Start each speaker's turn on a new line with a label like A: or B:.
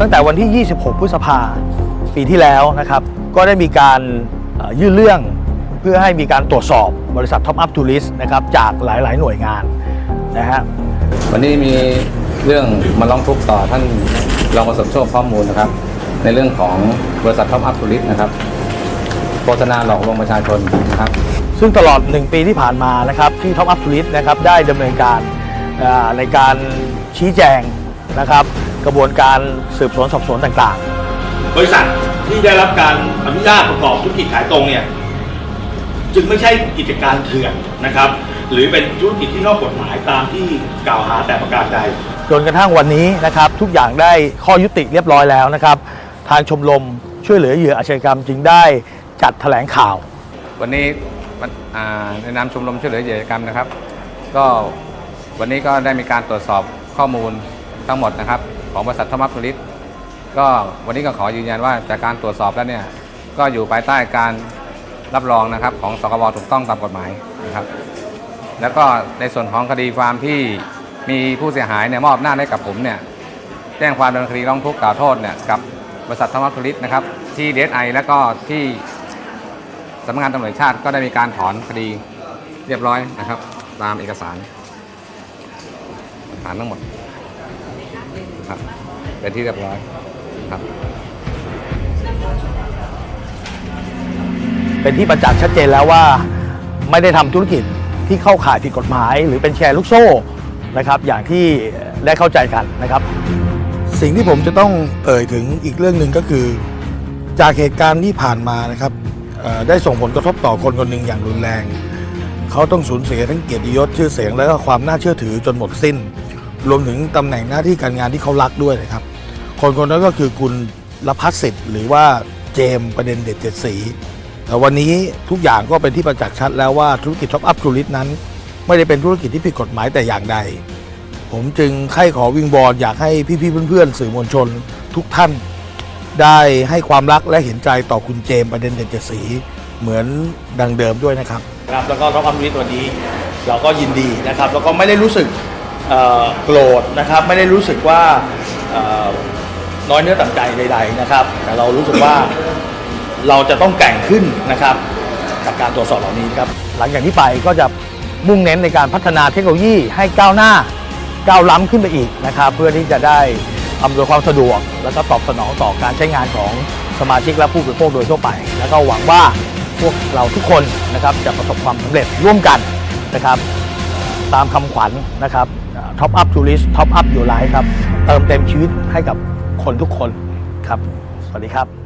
A: ตั้งแต่วันที่ 26 พฤษภาปีที่แล้วนะครับ ก็ได้มีการเอ่อยื่นเรื่องเพื่อให้มีการตรวจสอบบริษัท Top Up Tourist นะครับจากหลาย ๆ หน่วยงานนะฮะ
B: วันนี้มีเรื่องมาร้องทุกข์ต่อท่านรองประสบโชคข้อมูลนะครับ ในเรื่องของบริษัทท็อปอัพทูริสนะครับโฆษณาหลอกลวงประชาชนนะครับ
A: ซึ่งตลอด 1 ปีที่ผ่านมานะครับที่ Top Up Tourist นะครับได้ดำเนินการอ่าในการชี้แจงนะครับ กระบวนการสืบสวนสอบสวนต่าง
C: บริษัทที่ได้รับการอนุญาตประกอบธุรกิจขายตรงเนี่ยจึงไม่ใช่กิจการเถื่อนนะครับ หรือเป็นธุรกิจที่นอกกฎหมายตามที่กล่าวหาแต่ประการใด
A: ๆ จนกระทั่งวันนี้นะครับ ทุกอย่างได้ข้อยุติเรียบร้อยแล้วนะครับ ทางชมรมช่วยเหลือเหยื่ออาชญากรรมจึงได้จัดแถลงข่าว
B: วันนี้มันอ่าในนามชมรมช่วยเหลือเหยื่ออาชญากรรมนะครับ ก็วันนี้ก็ได้มีการตรวจสอบข้อมูลทั้งหมดนะครับ ของบริษัทท็อปอัพทูริสก็วันนี้ก็ขอยืนยันว่าจากการตรวจสอบแล้วเนี่ยก็อยู่ภายใต้การรับรองนะครับของสกบถูกต้องตามกฎหมายนะครับแล้วก็ในส่วนของคดีความที่มีผู้เสียหายเนี่ยมอบหน้าให้กับผมเนี่ยแจ้งความดำเนินคดีร้องทุกข์กล่าวโทษเนี่ยกับบริษัทธรรมธุริตนะครับที่เดสไอแล้วก็ที่สำนักงานตำรวจชาติก็ได้มีการถอนคดีเรียบร้อยนะครับ ตามเอกสารหลักฐานทั้งหมด ครับ เป็นที่เรียบร้อยครับ
A: เป็นที่ประจักษ์ชัดเจนแล้วว่าไม่ได้ทำธุรกิจที่เข้าข่ายผิดกฎหมาย หรือเป็นแชร์ลูกโซ่นะครับ อย่างที่ได้เข้าใจกันนะครับ
D: สิ่งที่ผมจะต้องเอ่ยถึงอีกเรื่องหนึ่งก็คือ จากเหตุการณ์ที่ผ่านมานะครับเอ่อได้ส่งผลกระทบต่อคนคนหนึ่งอย่างรุนแรง เขาต้องสูญเสียทั้งเกียรติยศชื่อเสียงและก็ความน่าเชื่อถือจนหมดสิ้น รวมถึงตำแหน่งหน้าที่การงานที่เขารักด้วยนะครับ คนคนนั้นก็คือคุณรพัฒสิทธิ์หรือว่าเจมประเด็นเด็ดเจ็ดสีแต่วันนี้ทุกอย่างก็เป็นที่ประจักษ์ชัดแล้วว่าธุรกิจท็อปอัพทูริสนั้น ไม่ได้เป็นธุรกิจที่ผิดกฎหมายแต่อย่างใด ผมจึงใคร่ขอวิงบอลอยากให้พี่ๆเพื่อนๆสื่อมวลชนทุกท่าน ได้ให้ความรักและเห็นใจต่อคุณเจมประเด็นเด่นเจ็ดสีเหมือนดังเดิมด้วยนะครับ
A: ครับแล้วก็ท็อปอัพวิทวันนี้ เราก็ยินดีนะครับแล้วก็ไม่ได้รู้สึก โกรธนะครับไม่ได้รู้สึกว่าน้อยเนื้อต่ำใจใด ๆนะครับ แต่เรารู้สึกว่าเราจะต้องแก่งขึ้นนะครับจากการตรวจสอบเหล่านี้ครับ หลังจากนี้ไปก็จะมุ่งเน้นในการพัฒนาเทคโนโลยีให้ก้าวหน้าก้าวล้ำขึ้นไปอีกนะครับ เพื่อที่จะได้อำนวยความสะดวก แล้วก็ตอบสนองต่อการใช้งานของสมาชิกและผู้บริโภคโดยทั่วไป แล้วก็หวังว่าพวกเราทุกคนนะครับจะประสบความสำเร็จร่วมกันนะครับ ตามคำขวัญนะครับท็อปอัพทูริสท็อปอัพอยู่ไลฟ์ครับ เติมเต็มชีวิตให้กับคนทุกคนครับ สวัสดีครับ